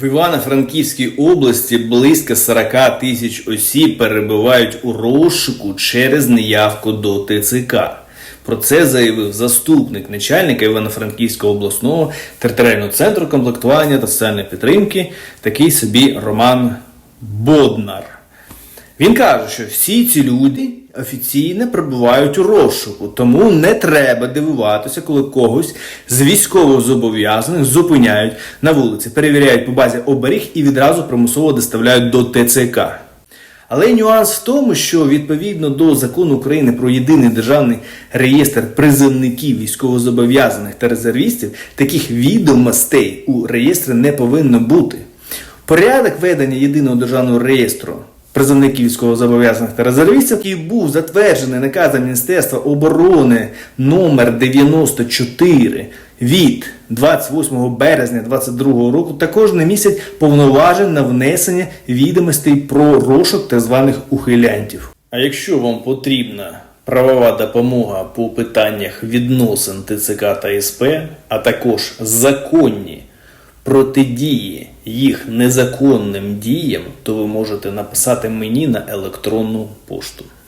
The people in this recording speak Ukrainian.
В Івано-Франківській області близько 40 тисяч осіб перебувають у розшуку через неявку до ТЦК. Про це заявив заступник начальника Івано-Франківського обласного територіального центру комплектування та соціальної підтримки, такий собі Роман Боднар. Він каже, що всі ці люди офіційно перебувають у розшуку, тому не треба дивуватися, коли когось з військовозобов'язаних зупиняють на вулиці, перевіряють по базі оберіг і відразу примусово доставляють до ТЦК. Але нюанс в тому, що відповідно до закону України про єдиний державний реєстр призовників військовозобов'язаних та резервістів, таких відомостей у реєстрі не повинно бути. Порядок ведення єдиного державного реєстру призовників військовозобов'язаних та резервістів, який був затверджений наказом Міністерства оборони номер 94 від 28 березня 2022 року, також не містять повноважень на внесення відомостей про розшук так званих ухилянтів. А якщо вам потрібна правова допомога по питаннях відносин ТЦК та СП, а також законні протидії їх незаконним діям, то ви можете написати мені на електронну пошту.